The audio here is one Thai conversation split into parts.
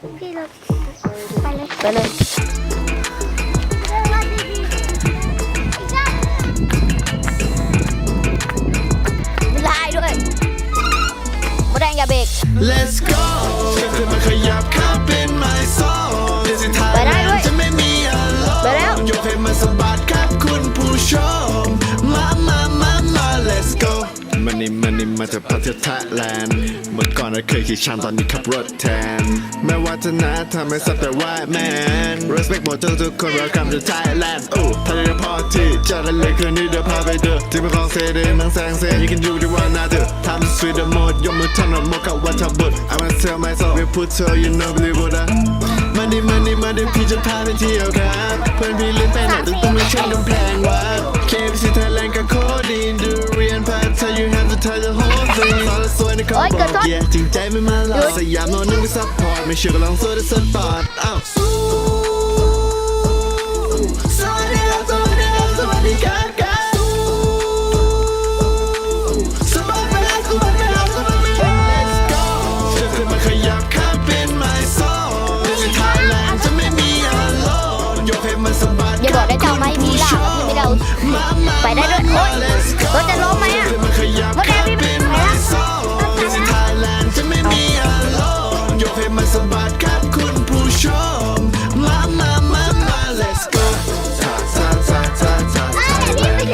เราไปเลยไปเลยมาดีๆอีกแล้วมีลายด้วยมดแดงอย่าเบรก Let's go ฉันจะมาขยับข้าเป็น my soul ในสิทาไปได้ด้วยจะไม่มีอารมณ์ไปแล้วยกให้มาสะบัดครับคุณผู้ชม มันนี่มันนี่มาจากประเทศไทยแลนด์เมื่อก่อนเราเคยขี่ช้างตอนนี้ขับรถแทน แม้ว่าจะนะทำให้สับแต่ว่าแมน respect หมดทุกทุกๆคน welcome to Thailand โอ้ทะเลพอที่จะได้เลยคืนนี้เดี๋ยวพาไปเด้อที่เป็นของเซเดนมังแซงเซ you can do the one now เด้อทำ sweet the mode ยกมือทำหนอโมกับวัชบุตร I wanna tell myself we put so you know believe what I มันดีมันดีมันดีพี่จะพาไปเที่ยวครับ เพื่อนพี่เล่นไปไหนแต่ต้องไม่ชนกำแพงวัด KBC Thailand กับโคดีนดู ตอนละสวยในคอโอ๊ยบเกิอดกก่อน yeah จริงใจไม่มาหลอกสยามโนนึงไม่ซัพพอร์ตไม่เชื่อก็ลองสู้ได้สปอร์ตอ้าว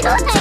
peligrosa.